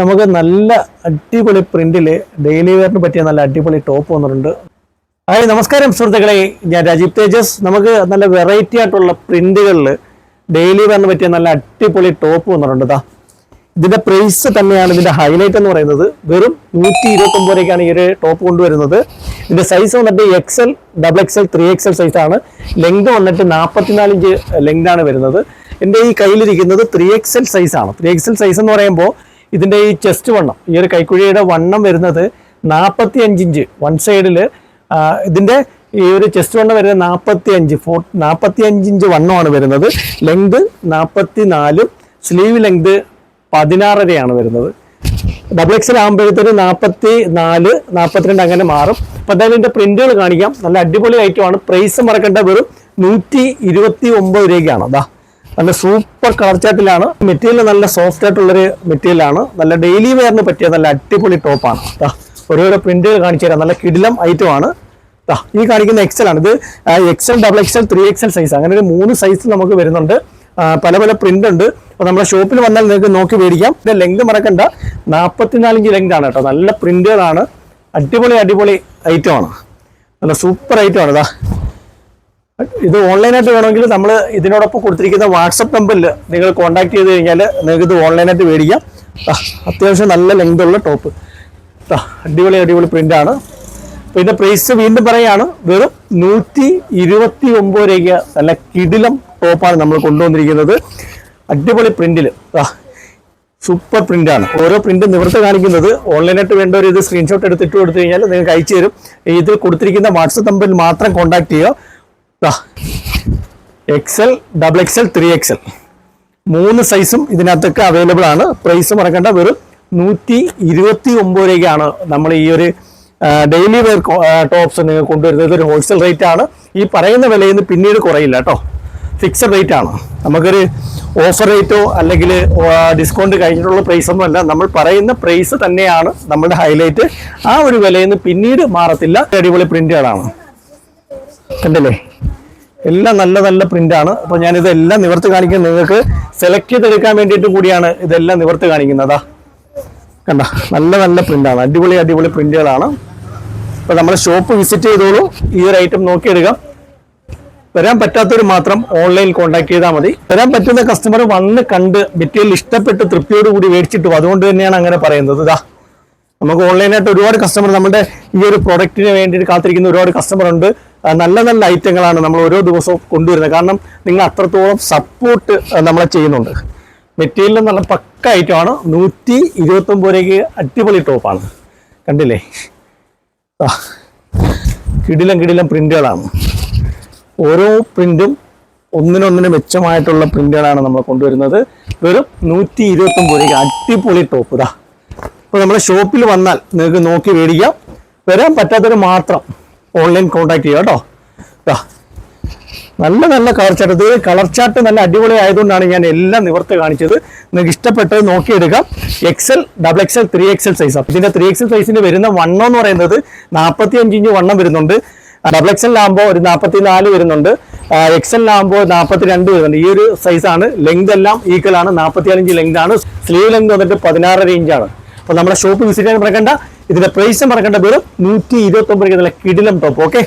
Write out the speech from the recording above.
നമുക്ക് നല്ല അടിപൊളി പ്രിന്റിൽ ഡെയിലി വെയറിന് പറ്റിയ നല്ല അടിപൊളി ടോപ്പ് വന്നിട്ടുണ്ട്. ഹായ് നമസ്കാരം സുഹൃത്തുക്കളെ. ഞാൻ രാജീവ് തേജസ്. നമുക്ക് നല്ല വെറൈറ്റി ആയിട്ടുള്ള പ്രിന്റുകളിൽ ഡെയിലി വെയറിന് പറ്റിയ നല്ല അടിപൊളി ടോപ്പ് വന്നിട്ടുണ്ട് താ ഇതിന്റെ പ്രൈസ് തന്നെയാണ് ഇതിന്റെ ഹൈലൈറ്റ് എന്ന് പറയുന്നത്. വെറും നൂറ്റി ഇരുപത്തൊമ്പത് രൂപയ്ക്കാണ് ഈ ഒരു ടോപ്പ് കൊണ്ടുവരുന്നത്. ഇതിന്റെ സൈസ് വന്നിട്ട് XL double XL three XL size ആണ്. ലെങ്ത് വന്നിട്ട് നാൽപ്പത്തിനാല് ഇഞ്ച് ലെങ്ത് ആണ് വരുന്നത്. എന്റെ ഈ കയ്യിലിരിക്കുന്നത് ത്രീ എക്സൽ സൈസ് ആണ്. ത്രീ എക്സൽ സൈസ് എന്ന് പറയുമ്പോൾ ഇതിന്റെ ഈ ചെസ്റ്റ് വണ്ണം ഈ ഒരു കൈക്കുഴിയുടെ വണ്ണം വരുന്നത് നാൽപ്പത്തി അഞ്ച് ഇഞ്ച് വൺ സൈഡിൽ ഇതിന്റെ ഈ ഒരു ചെസ്റ്റ് വണ്ണം വരുന്നത് നാൽപ്പത്തി അഞ്ച് ഫോർ നാൽപ്പത്തി അഞ്ച് ഇഞ്ച് വണ്ണമാണ് വരുന്നത്. ലെങ്ത് നാൽപ്പത്തി നാലും സ്ലീവ് ലെങ്ത് പതിനാറരയാണ് വരുന്നത്. ഡബിൾ എക്സൽ ആകുമ്പോഴത്തേന് നാൽപ്പത്തി നാല് നാൽപ്പത്തിരണ്ട് അങ്ങനെ മാറും. അപ്പം എന്തായാലും ഇതിന്റെ പ്രിന്റുകൾ കാണിക്കാം. നല്ല അടിപൊളി ഐറ്റമാണ് പ്രൈസ് മറക്കേണ്ട വെറും നൂറ്റി ഇരുപത്തി ഒമ്പത് രൂപയ്ക്കാണ്. അതാ നല്ല സൂപ്പർ കളർ ചാറ്റിലാണ് മെറ്റീരിയൽ നല്ല സോഫ്റ്റ് ആയിട്ടുള്ളൊരു മെറ്റീരിയലാണ് നല്ല ഡെയിലി വെയറിന് പറ്റിയ നല്ല അടിപൊളി ടോപ്പാണ് ഓരോരോ പ്രിന്റുകൾ കാണിച്ചു തരാം. നല്ല കിടിലം ഐറ്റമാണ് ഈ കാണിക്കുന്ന എക്സൽ ആണ്. ഇത് XL double XL three XL size അങ്ങനെ ഒരു മൂന്ന് സൈസ് നമുക്ക് വരുന്നുണ്ട്. പല പല പ്രിന്റ് ഉണ്ട്. അപ്പോൾ നമ്മുടെ ഷോപ്പിൽ വന്നാൽ നിങ്ങൾക്ക് നോക്കി മേടിക്കാം. ഇതിന്റെ ലെങ്ത് മറക്കണ്ട. നാൽപ്പത്തിനാലിഞ്ച് ലെങ്ത് ആണ് കേട്ടോ. നല്ല പ്രിന്റുകളാണ് അടിപൊളി അടിപൊളി ഐറ്റമാണ് നല്ല സൂപ്പർ ഐറ്റമാണ് ഇതാ ഇത് ഓൺലൈനായിട്ട് വേണമെങ്കിൽ നമ്മൾ ഇതിനോടൊപ്പം കൊടുത്തിരിക്കുന്ന വാട്സപ്പ് നമ്പറിൽ നിങ്ങൾ കോൺടാക്ട് ചെയ്ത് കഴിഞ്ഞാൽ നിങ്ങൾക്ക് ഇത് ഓൺലൈനായിട്ട് മേടിക്കാം. അത്യാവശ്യം നല്ല ലെങ്ത് ഉള്ള ടോപ്പ് അടിപൊളി അടിപൊളി പ്രിന്റാണ് പിന്നെ പ്രൈസ് വീണ്ടും പറയുകയാണ്. വെറും നൂറ്റി ഇരുപത്തി ഒമ്പത് രൂപയ്ക്ക് നല്ല കിടിലം ടോപ്പാണ് നമ്മൾ കൊണ്ടുവന്നിരിക്കുന്നത്. അടിപൊളി പ്രിന്റിൽ സൂപ്പർ പ്രിന്റ് ആണ്. ഓരോ പ്രിന്റ് നിവർത്തി കാണിക്കുന്നത്. ഓൺലൈനായിട്ട് വേണ്ടവർ ഇത് സ്ക്രീൻഷോട്ട് എടുത്തിട്ട് കൊടുത്തു കഴിഞ്ഞാൽ നിങ്ങൾക്ക് അയച്ചു തരും. ഇതിൽ കൊടുത്തിരിക്കുന്ന വാട്സപ്പ് നമ്പറിൽ മാത്രം കോൺടാക്ട് ചെയ്യുക. XL double XL three XL മൂന്ന് സൈസും ഇതിനകത്തൊക്കെ അവൈലബിൾ ആണ്. പ്രൈസ് മറക്കേണ്ട. വെറും നൂറ്റി ഇരുപത്തി ഒമ്പത് രൂപയ്ക്കാണ് നമ്മൾ ഈ ഒരു ഡെയിലി വെയർ ടോപ്സ് നിങ്ങൾ കൊണ്ടുവരുന്നത്. ഇതൊരു ഹോൾസെയിൽ റേറ്റ് ആണ്. ഈ പറയുന്ന വിലയിൽ നിന്ന് പിന്നീട് കുറയില്ല കേട്ടോ. ഫിക്സഡ് റേറ്റ് ആണ്. നമുക്കൊരു ഓഫർ റേറ്റോ അല്ലെങ്കിൽ ഡിസ്കൗണ്ട് കഴിഞ്ഞിട്ടുള്ള പ്രൈസ് ഒന്നും അല്ല. നമ്മൾ പറയുന്ന പ്രൈസ് തന്നെയാണ് നമ്മുടെ ഹൈലൈറ്റ് ആ ഒരു വിലയിൽ നിന്ന് പിന്നീട് മാറത്തില്ല. അടിപൊളി പ്രിന്റുകളാണ് കണ്ടില്ലേ? എല്ലാം നല്ല നല്ല പ്രിന്റ് ആണ്. അപ്പൊ ഞാൻ ഇതെല്ലാം നിവർത്ത് കാണിക്കുന്നത് നിങ്ങൾക്ക് സെലക്ട് ചെയ്തെടുക്കാൻ വേണ്ടിയിട്ട് കൂടിയാണ് ഇതെല്ലാം നിവർത്ത് കാണിക്കുന്നത്. കണ്ട നല്ല നല്ല പ്രിന്റ് ആണ്. അടിപൊളി അടിപൊളി പ്രിന്റുകളാണ് അപ്പൊ നമ്മൾ ഷോപ്പ് വിസിറ്റ് ചെയ്തോളൂ. ഈ ഒരു ഐറ്റം നോക്കിയെടുക്കാം. വരാൻ പറ്റാത്തവർ മാത്രം ഓൺലൈനിൽ കോൺടാക്ട് ചെയ്താൽ മതി. വരാൻ പറ്റുന്ന കസ്റ്റമർ വന്ന് കണ്ട് മെറ്റീരിയൽ ഇഷ്ടപ്പെട്ട് തൃപ്തിയോട് കൂടി മേടിച്ചിട്ടു അതുകൊണ്ട് തന്നെയാണ് അങ്ങനെ പറയുന്നത്. ഇതാ നമുക്ക് ഓൺലൈനായിട്ട് ഒരുപാട് കസ്റ്റമർ നമ്മുടെ ഈ ഒരു പ്രൊഡക്റ്റിന് വേണ്ടിയിട്ട് കാത്തിരിക്കുന്ന ഒരുപാട് കസ്റ്റമർ ഉണ്ട്. നല്ല നല്ല ഐറ്റങ്ങളാണ് നമ്മൾ ഓരോ ദിവസവും കൊണ്ടുവരുന്നത്. കാരണം നിങ്ങൾ അത്രത്തോളം സപ്പോർട്ട് നമ്മളെ ചെയ്യുന്നുണ്ട്. മെറ്റീരിയൽ നല്ല പക്ക ഐറ്റമാണ് നൂറ്റി ഇരുപത്തൊമ്പത് രൂപയ്ക്ക് അടിപൊളി ടോപ്പാണ് കണ്ടില്ലേ? കിടിലം കിടിലം പ്രിന്റുകളാണ് ഓരോ പ്രിന്റും ഒന്നിനൊന്നിന് മെച്ചമായിട്ടുള്ള പ്രിന്റുകളാണ് നമ്മൾ കൊണ്ടുവരുന്നത്. വെറും നൂറ്റി ഇരുപത്തൊമ്പത് രൂപയ്ക്ക് അടിപൊളി ടോപ്പ് ഇതാ. ഇപ്പോൾ നമ്മുടെ ഷോപ്പിൽ വന്നാൽ നിങ്ങൾക്ക് നോക്കി മേടിക്കാം. വരാൻ പറ്റാത്തവർ മാത്രം ഓൺലൈൻ കോൺടാക്ട് ചെയ്യുക കേട്ടോ. നല്ല നല്ല കളർ ചാർട്ട് ഇത് കളർ ചാർട്ട് നല്ല അടിപൊളി ആയതുകൊണ്ടാണ് ഞാൻ എല്ലാം നിവർത്ത് കാണിച്ചത്. നിങ്ങൾക്ക് ഇഷ്ടപ്പെട്ടത് നോക്കിയെടുക്കാം. XL double XL three XL size ഇതിന്റെ ത്രീ എക്സൽ സൈസിന് വരുന്ന വണ്ണം എന്ന് പറയുന്നത് നാൽപ്പത്തി അഞ്ച് ഇഞ്ച് വണ്ണം വരുന്നുണ്ട്. ഡബിൾ എക്സലിലാകുമ്പോൾ ഒരു നാൽപ്പത്തി നാല് വരുന്നുണ്ട് എക്സലിലാകുമ്പോൾ നാൽപ്പത്തി രണ്ട് വരുന്നുണ്ട്. ഈ ഒരു സൈസാണ് ലെങ്ത് എല്ലാം ഈക്വൽ ആണ്. നാൽപ്പത്തി അഞ്ച് ലെങ്ത് ആണ്. സ്ലീവ് ലെങ്ത് വന്നിട്ട് പതിനാറര ഇഞ്ചാണ്. അപ്പോൾ നമ്മുടെ ഷോപ്പ് വിസിറ്റ് ചെയ്യാൻ മറക്കണ്ട. ഇതിന്റെ പ്രൈസും മറക്കേണ്ട വെറും നൂറ്റി ഇരുപത്തി ഒമ്പത് കിടിലം ടോപ്പ് ഓക്കെ